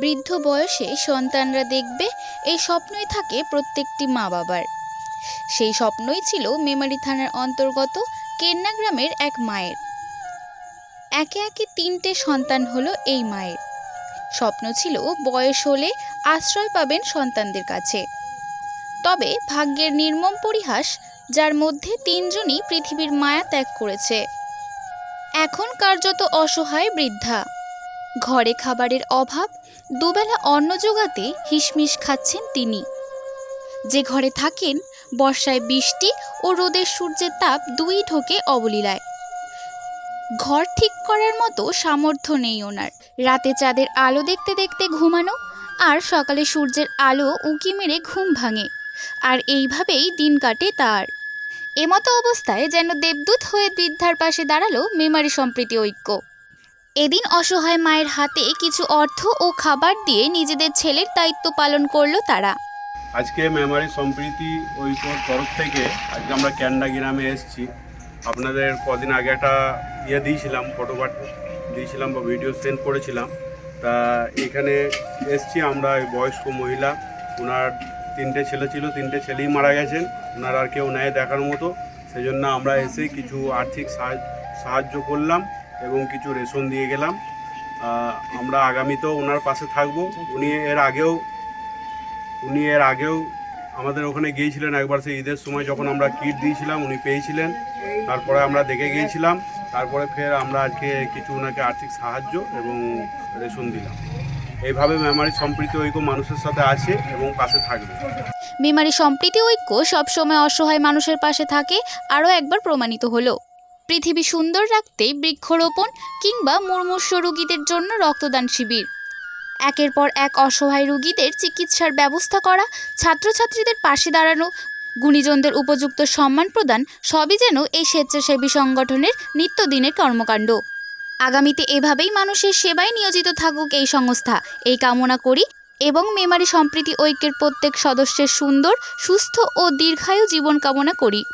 বৃদ্ধ বয়সে সন্তানরা দেখবে এই স্বপ্নই থাকে প্রত্যেকটি মা বাবার। সেই স্বপ্নই ছিল মেমারি থানার অন্তর্গত কেন্না গ্রামের এক মায়ের। একে একে তিনটে সন্তান হলো এই মায়ের। স্বপ্ন ছিল বয়স হলে আশ্রয় পাবেন সন্তানদের কাছে। তবে ভাগ্যের নির্মম পরিহাস, যার মধ্যে তিনজনই পৃথিবীর মায়া ত্যাগ করেছে। এখন কার্যত অসহায় বৃদ্ধা। ঘরে খাবারের অভাব, দুবেলা অন্ন জোগাতে হিসমিস খাচ্ছেন তিনি। যে ঘরে থাকেন, বর্ষায় বৃষ্টি ও রোদের সূর্যের তাপ দুই ঢোকে অবলীলায়। ঘর ঠিক করার মতো সামর্থ্য নেই ওনার। রাতে চাঁদের আলো দেখতে দেখতে ঘুমানো আর সকালে সূর্যের আলো উঁকি মেরে ঘুম ভাঙে, আর এইভাবেই দিন কাটে তার। এমতো অবস্থায় যেন দেবদূত হয়ে বৃদ্ধার পাশে দাঁড়াল মেমারি সম্প্রীতি ঐক্য। এদিন অসহায় মায়ের হাতে কিছু অর্থ ও খাবার দিয়ে নিজেদের ছেলের দায়িত্ব পালন করল তারা। আজকে মেমারি সম্প্রীতি ঐক্যর তরফ থেকে আজকে আমরা ক্যান্ডা গ্রামে এসেছি। আপনাদের কদিন আগে একটা ইয়ে দিয়েছিলাম ফটোপাট দিয়েছিলাম বা ভিডিও সেন্ড করেছিলাম। তা এখানে এসছি আমরা বয়স্ক মহিলা। ওনার তিনটে ছেলে ছিল, তিনটে ছেলেই মারা গেছেন। ওনার আর কেউ নেয় দেখার মতো। সেই জন্য আমরা এসে কিছু আর্থিক সাহায্য করলাম। এবং কিছু রেশন দিয়ে গেলাম। আমরা আগামীতেও ওনার পাশে থাকব। উনি এর আগেও, উনি এর আগেও আমাদের ওখানে গিয়েছিলেন একবার সেই ঈদের সময়, যখন আমরা কিট দিয়েছিলাম, উনি পেয়েছিলেন। তারপরে আমরা দেখে গিয়েছিলাম। তারপরে ফের আমরা আজকে কিছু ওনাকে আর্থিক সাহায্য এবং রেশন দিলাম। এইভাবে মেমারি সম্প্রীতি ঐক্য মানুষের সাথে আছে এবং পাশে থাকবে। মেমারি সম্প্রীতি ঐক্য সবসময় অসহায় মানুষের পাশে থাকে, আরও একবার প্রমাণিত হলো। পৃথিবী সুন্দর রাখতে বৃক্ষরোপণ কিংবা মুমূর্ষ রোগীদের জন্য রক্তদান শিবির। একের পর এক অসহায় রোগীদের চিকিৎসার ব্যবস্থা করা, ছাত্রছাত্রীদের পাশে দাঁড়ানো, গুণীজনদের উপযুক্ত সম্মান প্রদান, সবই যেন এই স্বেচ্ছাসেবী সংগঠনের নিত্যদিনের কর্মকাণ্ড। আগামীতে এভাবেই মানুষের সেবায় নিয়োজিত থাকুক এই সংস্থা। এই কামনা করি এবং মেমারি সম্প্রীতি ঐক্যের প্রত্যেক সদস্যের সুন্দর, সুস্থ ও দীর্ঘায়ু জীবন কামনা করি।